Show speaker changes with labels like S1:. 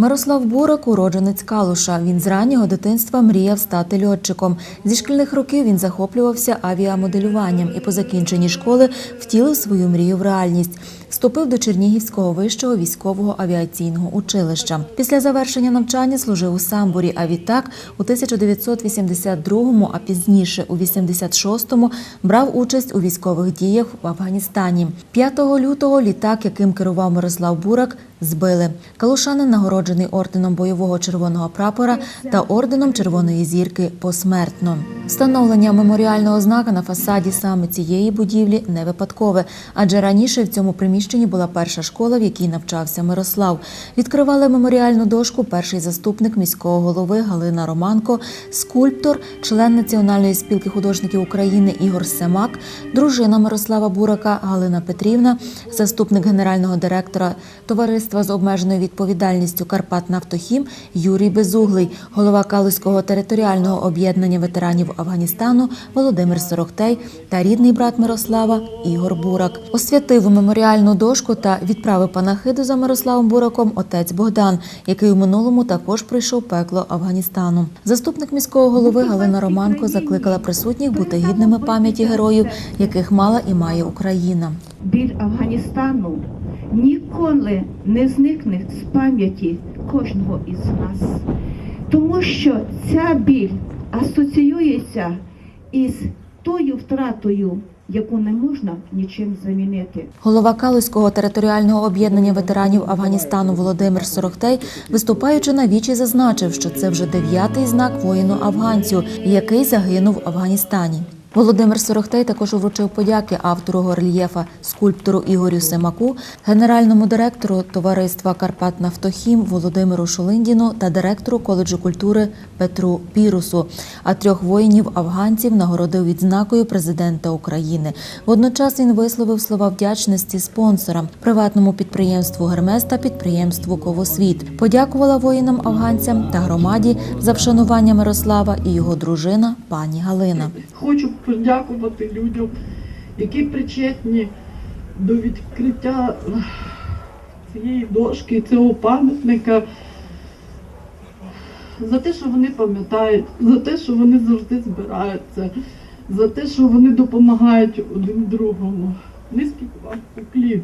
S1: Мирослав Бурак – уродженець Калуша. Він з раннього дитинства мріяв стати льотчиком. Зі шкільних років він захоплювався авіамоделюванням і по закінченні школи втілив свою мрію в реальність. Вступив до Чернігівського вищого військового авіаційного училища. Після завершення навчання служив у Самбурі, а відтак у 1982-му, а пізніше у 86-му брав участь у військових діях в Афганістані. 5 лютого літак, яким керував Мирослав Бурак, збили. Калушанин нагороджений орденом бойового червоного прапора та орденом Червоної зірки посмертно. Встановлення меморіального знака на фасаді саме цієї будівлі не випадкове, адже раніше в цьому приміщенні була перша школа, в якій навчався Мирослав. Відкривали меморіальну дошку перший заступник міського голови Галина Романко, скульптор, член Національної спілки художників України Ігор Семак, дружина Мирослава Бурака Галина Петрівна, заступник генерального директора товариства з обмеженою відповідальністю Карпат Нафтохім Юрій Безуглий, голова Калузького територіального об'єднання ветеранів Афганістану Володимир Сорохтей та рідний брат Мирослава Ігор Бурак. Освятив меморіальну дошку та відправив панахиду за Мирославом Бураком отець Богдан, який у минулому також пройшов пекло Афганістану. Заступник міського голови Галина Романко закликала присутніх бути гідними пам'яті героїв, яких мала і має Україна.
S2: Біль Афганістану ніколи не зникне з пам'яті кожного із нас. Тому що ця біль асоціюється із тою втратою, яку не можна нічим замінити.
S1: Голова Калузького територіального об'єднання ветеранів Афганістану Володимир Сорохтей, виступаючи на вічі, зазначив, що це вже дев'ятий знак воїну афганцю, який загинув в Афганістані. Володимир Сорохтей також вручив подяки автору горельєфа, скульптору Ігорю Семаку, генеральному директору товариства Карпат Нафтохім Володимиру Шулиндіну та директору коледжу культури Петру Пірусу. А трьох воїнів афганців нагородив відзнакою президента України. Водночас він висловив слова вдячності спонсорам, приватному підприємству Гермес та підприємству Ковосвіт. Подякувала воїнам афганцям та громаді за вшанування Мирослава і його дружина пані Галина.
S3: Хочу подякувати людям, які причетні до відкриття цієї дошки, цього пам'ятника, за те, що вони пам'ятають, за те, що вони завжди збираються, за те, що вони допомагають один другому. Низький вам уклін.